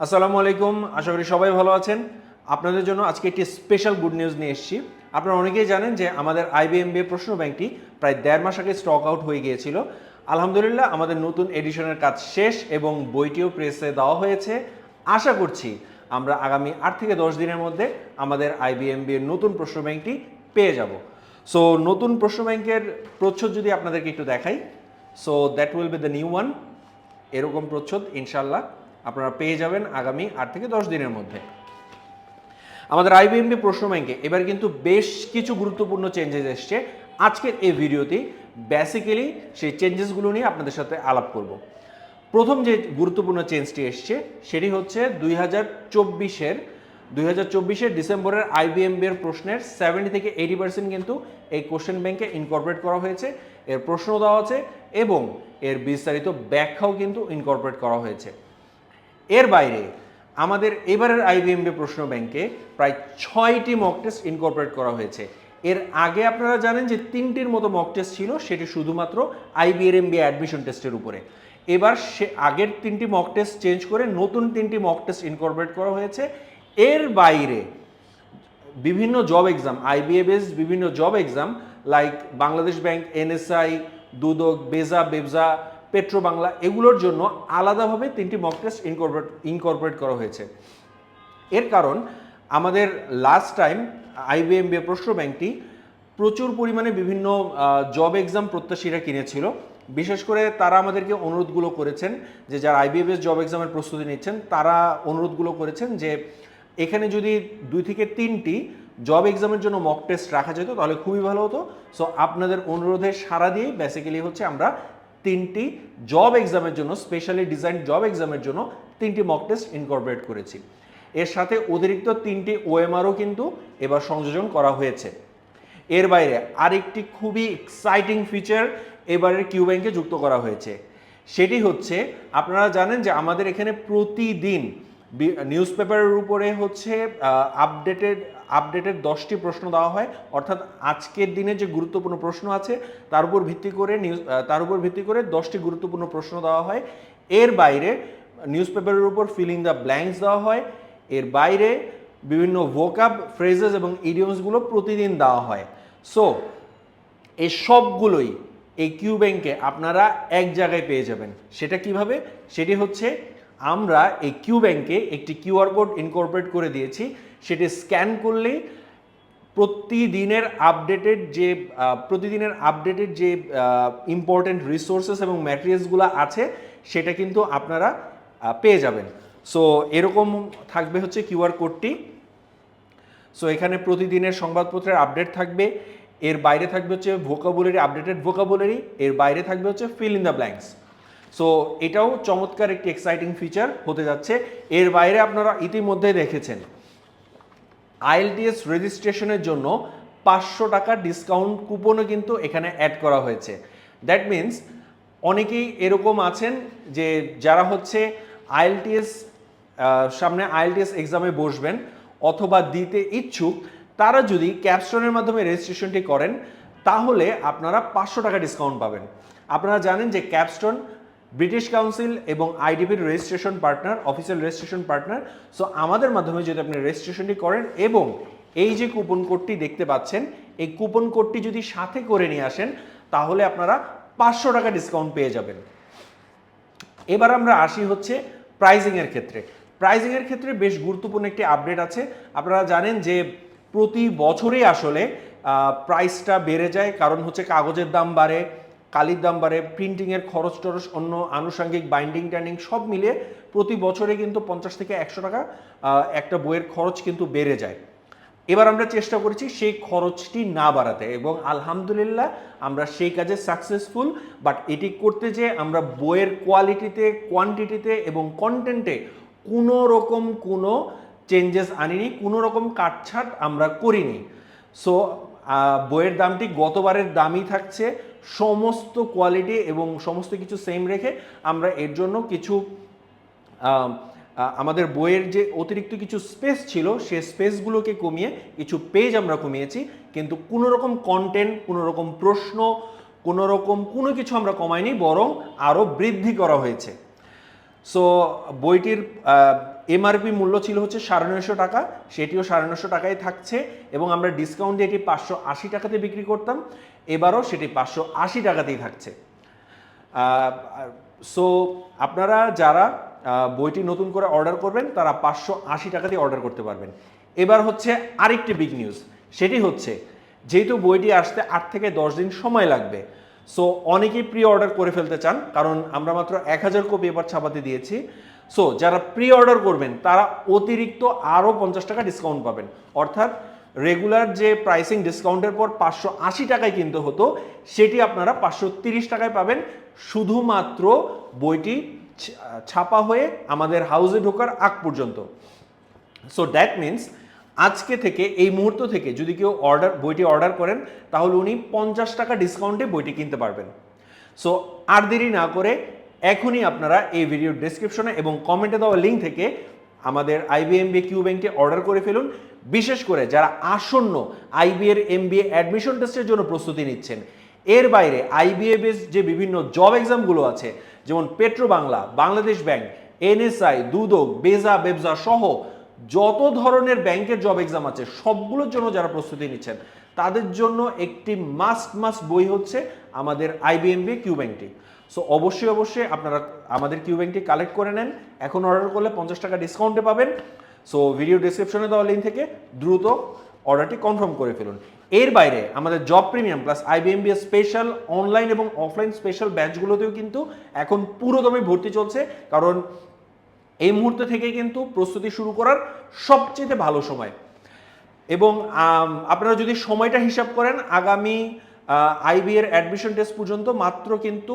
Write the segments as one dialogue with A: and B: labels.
A: আসসালামু আলাইকুম, আশা করি সবাই ভালো আছেন। আপনাদের জন্য আজকে একটি স্পেশাল গুড নিউজ নিয়ে এসেছি। আপনারা অনেকেই জানেন যে আমাদের আইবিএমবিএ প্রশ্ন ব্যাংকটি প্রায় দেড় মাস আগে স্টক আউট হয়ে গিয়েছিল। আলহামদুলিল্লাহ, আমাদের নতুন এডিশনের কাজ শেষ এবং বইটিও প্রেসে দেওয়া হয়েছে। আশা করছি আমরা আগামী আট থেকে দশ দিনের মধ্যে আমাদের আইবিএমবি এর নতুন প্রশ্ন ব্যাংকটি পেয়ে যাব। সো নতুন প্রশ্ন ব্যাংকের প্রচ্ছদ যদি আপনাদেরকে একটু দেখাই। So that will be the new one এরকম প্রচ্ছদ ইনশাল্লাহ আপনারা পেয়ে যাবেন আগামী আট থেকে দশ দিনের মধ্যে। আমাদের আইবিএমবি প্রশ্ন ব্যাংকে এবার কিন্তু বেশ কিছু গুরুত্বপূর্ণ চেঞ্জেস এসছে। আজকের এই ভিডিওতে বেসিক্যালি সেই চেঞ্জেসগুলো নিয়ে আপনাদের সাথে আলাপ করব। প্রথম যে গুরুত্বপূর্ণ চেঞ্জটি এসছে, সেটি হচ্ছে দুই হাজার চব্বিশের দুই হাজার চব্বিশের ডিসেম্বরের আইবিএমবি এর প্রশ্নের সেভেন্টি থেকে এইটি পার্সেন্ট কিন্তু এই কোশ্চেন ব্যাংকে ইনকর্পোরেট করা হয়েছে, এর প্রশ্ন দেওয়া আছে এবং এর বিস্তারিত ব্যাখ্যাও কিন্তু ইনকর্পোরেট করা হয়েছে। এর বাইরে আমাদের এবারের আইবিএমবি প্রশ্ন ব্যাংকে প্রায় ছয়টি মক টেস্ট ইনকর্পোরেট করা হয়েছে। এর আগে আপনারা জানেন যে তিনটির মতো মক টেস্ট ছিল, সেটি শুধুমাত্র আইবিএমবি অ্যাডমিশন টেস্টের উপরে। এবার সে আগের তিনটি মক টেস্ট চেঞ্জ করে নতুন তিনটি মক টেস্ট ইনকর্পোরেট করা হয়েছে। এর বাইরে বিভিন্ন জব এক্সাম আইবিএস বিভিন্ন job exam like Bangladesh bank NSI দুদক বেজা বেবজা পেট্রো বাংলা এগুলোর জন্য আলাদাভাবে তিনটি মক টেস্ট ইনকর্পোরেট ইনকর্পোরেট করা হয়েছে। এর কারণ, আমাদের লাস্ট টাইম আইবিএম আইবিএমবি প্রশ্ন ব্যাংকটি প্রচুর পরিমাণে বিভিন্ন জব এক্সাম প্রত্যাশীরা কিনেছিল। বিশেষ করে তারা আমাদেরকে অনুরোধগুলো করেছেন যে যারা আইবিএস জব এক্সামের প্রস্তুতি নিচ্ছেন, তারা অনুরোধগুলো করেছেন যে এখানে যদি দুই থেকে তিনটি জব এক্সামের জন্য মক টেস্ট রাখা যেত, তাহলে খুবই ভালো হতো। সো আপনাদের অনুরোধে সারা দিয়ে বেসিক্যালি হচ্ছে আমরা তিনটি জব এক্সামের জন্য স্পেশালি ডিজাইন জব এক্সামের জন্য তিনটি মক টেস্ট ইনকর্পোরেট করেছি। এর সাথে অতিরিক্ত তিনটি ওএমআরও কিন্তু এবার সংযোজন করা হয়েছে। এর বাইরে আরেকটি খুবই এক্সাইটিং ফিচার এবারের কিউ ব্যাংকে যুক্ত করা হয়েছে। সেটি হচ্ছে, আপনারা জানেন যে আমাদের এখানে প্রতিদিন নিউজ পেপারের উপরে হচ্ছে আপডেটেড আপডেটের দশটি প্রশ্ন দেওয়া হয়। অর্থাৎ আজকের দিনে যে গুরুত্বপূর্ণ প্রশ্ন আছে, তার উপর ভিত্তি করে নিউজ তার উপর ভিত্তি করে দশটি গুরুত্বপূর্ণ প্রশ্ন দেওয়া হয়। এর বাইরে নিউজ পেপারের উপর ফিলিং দ্য ব্ল্যাঙ্কস দেওয়া হয়। এর বাইরে বিভিন্ন ভোকাব ফ্রেজেস এবং ইডিয়মসগুলো প্রতিদিন দেওয়া হয়। সো এই সবগুলোই এই কিউ ব্যাংকে আপনারা এক জায়গায় পেয়ে যাবেন। সেটা কীভাবে? সেটি হচ্ছে আমরা এই কিউ ব্যাংকে একটি কিউআর কোড ইনকর্পোরেট করে দিয়েছি। সেটি স্ক্যান করলেই প্রতিদিনের আপডেটেড যে প্রতিদিনের আপডেটেড যে ইম্পর্টেন্ট রিসোর্সেস এবং ম্যাটেরিয়ালসগুলো আছে, সেটা কিন্তু আপনারা পেয়ে যাবেন। সো এরকম থাকবে হচ্ছে কিউআর কোডটি সো এখানে প্রতিদিনের সংবাদপত্রের আপডেট থাকবে। এর বাইরে থাকবে হচ্ছে ভোকাবুলারি আপডেটেড ভোকাবুলারি এর বাইরে থাকবে হচ্ছে fill in the blanks so এটাও চমৎকার একটি এক্সাইটিং ফিচার হতে যাচ্ছে। এর বাইরে আপনারা ইতিমধ্যে দেখেছেন আইএলটিএস রেজিস্ট্রেশনের জন্য পাঁচশো টাকা ডিসকাউন্ট কুপনও কিন্তু এখানে অ্যাড করা হয়েছে। দ্যাট মিন্স অনেকেই এরকম আছেন যে যারা হচ্ছে আইএলটিএস সামনে আইএলটিএস এক্সামে বসবেন অথবা দিতে ইচ্ছুক, তারা যদি ক্যাপস্টনের মাধ্যমে রেজিস্ট্রেশনটি করেন, তাহলে আপনারা পাঁচশো টাকা ডিসকাউন্ট পাবেন। আপনারা জানেন যে ক্যাপস্টোন ব্রিটিশ কাউন্সিল এবং আইডিপির registration partner, official registration partner. So আমাদের মাধ্যমে যদি আপনি রেজিস্ট্রেশনটি করেন এবং এই যে কুপন কোডটি দেখতে পাচ্ছেন, এই কুপন কোডটি যদি সাথে করে নিয়ে আসেন, তাহলে আপনারা পাঁচশো টাকা ডিসকাউন্ট পেয়ে যাবেন। এবার আমরা আসি হচ্ছে প্রাইজিং এর ক্ষেত্রে। প্রাইজিং এর ক্ষেত্রে বেশ গুরুত্বপূর্ণ একটি আপডেট আছে। আপনারা জানেন যে প্রতি বছরে আসলে প্রাইসটা বেড়ে যায়, কারণ হচ্ছে কাগজের দাম বাড়ে কালির দাম বাড়ে প্রিন্টিংয়ের খরচ টরচ, অন্য আনুষঙ্গিক বাইন্ডিং টাইন্ডিং সব মিলিয়ে প্রতি বছরে কিন্তু পঞ্চাশ থেকে একশো টাকা একটা বইয়ের খরচ কিন্তু বেড়ে যায়। এবার আমরা চেষ্টা করেছি সেই খরচটি না বাড়াতে এবং আলহামদুলিল্লাহ আমরা সেই কাজে সাকসেসফুল বাট এটি করতে যে আমরা বইয়ের কোয়ালিটিতে কোয়ান্টিটিতে এবং কন্টেন্টে কোনো রকম কোনো চেঞ্জেস আনিনি, কোনো রকম কাটছাট আমরা করিনি। সো বইয়ের দামটি গতবারের দামই থাকছে সমস্ত কোয়ালিটি এবং সমস্ত কিছু সেম রেখে আমরা এর জন্য কিছু আমাদের বইয়ের যে অতিরিক্ত কিছু স্পেস ছিল, সে স্পেসগুলোকে কমিয়ে কিছু পেজ আমরা কমিয়েছি। কিন্তু কোনো রকম কন্টেন্ট কোনো রকম প্রশ্ন, কোনো রকম কোনো কিছু আমরা কমাইনি, বরং আরও বৃদ্ধি করা হয়েছে। সো বইটির এমআরপি মূল্য ছিল হচ্ছে সাড়ে নয়শো টাকা, সেটিও সাড়ে নয়শো টাকায় থাকছে এবং আমরা ডিসকাউন্ট দিয়ে এটি পাঁচশো আশি টাকাতে বিক্রি করতাম, এবারও সেটি পাঁচশো আশি টাকাতেই থাকছে। সো আপনারা যারা বইটি নতুন করে অর্ডার করবেন, তারা পাঁচশো আশি টাকাতেই অর্ডার করতে পারবেন। এবার হচ্ছে আরেকটি বিগ নিউজ সেটি হচ্ছে যেহেতু বইটি আসতে আট থেকে দশ দিন সময় লাগবে সো অনেকেই প্রি অর্ডার করে ফেলতে চান, কারণ আমরা মাত্র এক হাজার কপি এবার ছাপাতে দিয়েছি। সো যারা প্রি অর্ডার করবেন, তারা অতিরিক্ত আরও পঞ্চাশ টাকা ডিসকাউন্ট পাবেন। অর্থাৎ রেগুলার যে প্রাইসিং ডিসকাউন্টের পর পাঁচশো আশি টাকায় কিনতে হতো, সেটি আপনারা পাঁচশো তিরিশ টাকায় পাবেন। শুধুমাত্র বইটি ছাপা হয়ে আমাদের হাউসে ঢোকার আগ পর্যন্ত। সো দ্যাট মিন্স আজকে থেকে, এই মুহূর্ত থেকে যদি কেউ অর্ডার বইটি অর্ডার করেন, তাহলে উনি পঞ্চাশ টাকা ডিসকাউন্টে বইটি কিনতে পারবেন। সো আর দেরি না করে এখনই আপনারা এই ভিডিওর ডেসক্রিপশনে এবং কমেন্টে দেওয়া লিঙ্ক থেকে আমাদের আইবিএমবি কিউ ব্যাংকে অর্ডার করে ফেলুন। বিশেষ করে যারা আসন্ন আইবিএর এমবিএ অ্যাডমিশন টেস্টের জন্য প্রস্তুতি নিচ্ছেন, এর বাইরে আইবিএ বেস যে বিভিন্ন জব এক্সামগুলো আছে, যেমন petro Bangla Bangladesh bank NSI দুদক, বেজা, বেবজা সহ যত ধরনের ব্যাংকের জব এক্সাম আছে, সবগুলোর জন্য যারা প্রস্তুতি নিচ্ছেন, তাদের জন্য একটি মাস্ট মাস্ট বই হচ্ছে আমাদের আইবিএমবি কিউ ব্যাংকটি সো অবশ্যই অবশ্যই আপনারা আমাদের কিউ ব্যাংকটি কালেক্ট করে নেন। এখন অর্ডার করলে পঞ্চাশ টাকা ডিসকাউন্টে পাবেন। সো ভিডিও ডিসক্রিপশনে দেওয়া লিঙ্ক থেকে দ্রুত অর্ডারটি কনফার্ম করে ফেলুন। এর বাইরে আমাদের job premium plus IBMB special online এবং অফলাইন স্পেশাল ব্যাচগুলোতেও কিন্তু এখন পুরোদমে ভর্তি চলছে। কারণ এই মুহূর্ত থেকে কিন্তু প্রস্তুতি শুরু করার সবচেয়ে ভালো সময়। এবং আপনারা যদি সময়টা হিসাব করেন, আগামী আইবি এর অ্যাডমিশন টেস্ট পর্যন্ত মাত্র কিন্তু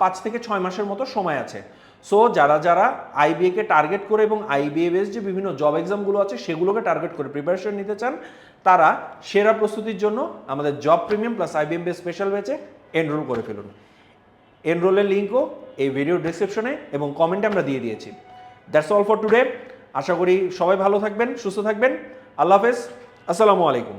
A: পাঁচ থেকে ছয় মাসের মতো সময় আছে। সো যারা যারা আইবিএ কে টার্গেট করে এবং আইবিএ বেস যে বিভিন্ন জব এক্সামগুলো আছে, সেগুলোকে টার্গেট করে প্রিপারেশন নিতে চান, তারা সেরা প্রস্তুতির জন্য আমাদের job premium plus IBM base special ব্যাচে এনরোল করে ফেলুন। এনরোলের লিঙ্কও এই ভিডিও ডিসক্রিপশনে এবং কমেন্টে আমরা দিয়ে দিয়েছি। দ্যাটস অল ফর টুডে আশা করি সবাই ভালো থাকবেন, সুস্থ থাকবেন। আল্লাহ হাফেজ। আসসালামু আলাইকুম।